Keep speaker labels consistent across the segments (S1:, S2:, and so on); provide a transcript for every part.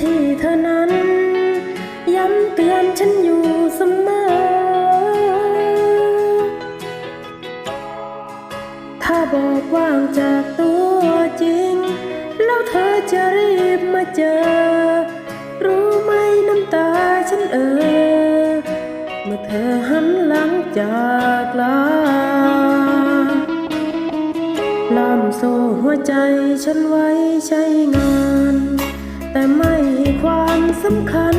S1: ที่เธอนั้น ย้ำเตือนฉันอยู่เสมอ ถ้าบอกว่างจากตัวจริง แล้วเธอจะรีบมาเจอ รู้ไหมน้ำตาฉันเออ เมื่อเธอหันหลังจากลาลามโซ่หัวใจฉันไว้ใช้งาน แต่ไม่ให้ความสำคัญ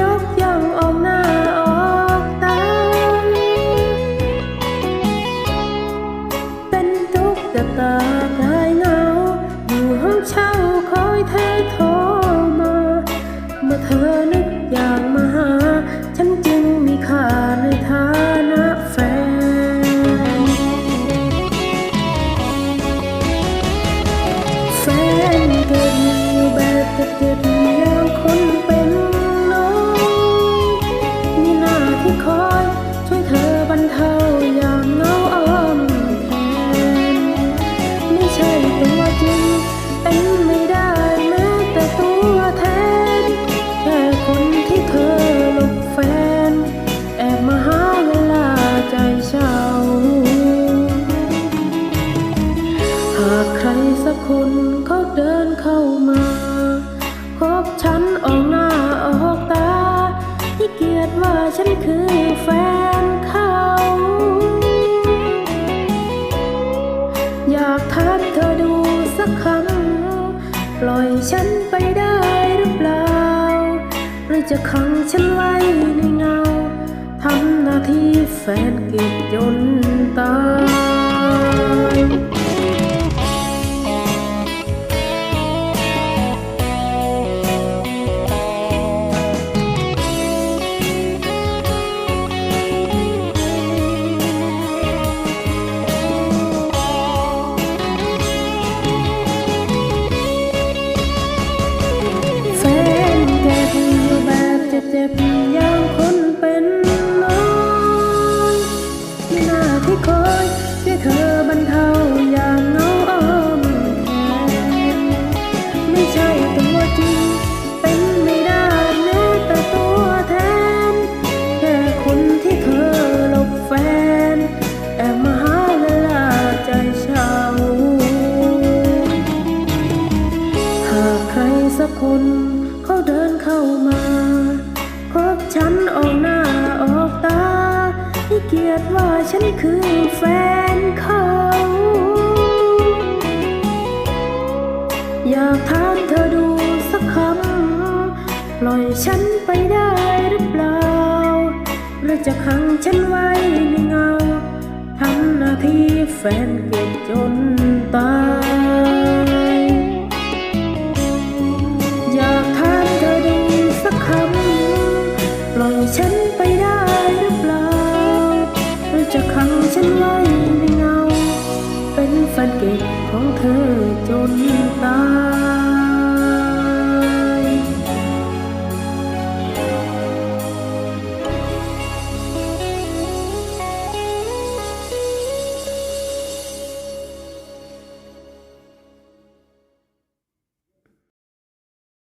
S1: ยกย่องออกหน้าออกตา เป็นทุกข์จะตากายเหงาอยู่ห้องเช่าคอยเธอโทรมา เมื่อเธอนึกอยากมาหา ฉันจึงมีค่าในฐานะแฟน แฟนเก็บ อยู่แบเก็บๆอย่างคนเป็นน้อยมีหน้าที่คอยช่วยเธอบรรเทาย่างเงาอ้อมแขนไม่ใช่ตัวจริง เป็นไม่ได้แม้แต่ตัวแทน แค่คนที่เธอหลบแฟน แอบมาหาเวลาใจเช่าหากใครสักคน สักคำปล่อยฉันไปได้หรือเปล่า หรือจะขังฉันไว้ในเงา ทำหน้าที่แฟนเก็บจนตาย คนเขาเดินเข้ามาพบฉันออกหน้าออกตา ให้เกียรติว่าฉันคือแฟนเขา อยากถามเธอดูสักคำ ปล่อยฉันไปได้หรือเปล่า หรือจะขังฉันไว้ในเงาทำหน้าที่แฟนเก็บจน ฉันไปได้หรือเปล่าหรือจะขังฉันไว้ในเงา เป็นแฟนเก็บของเธอจนตาย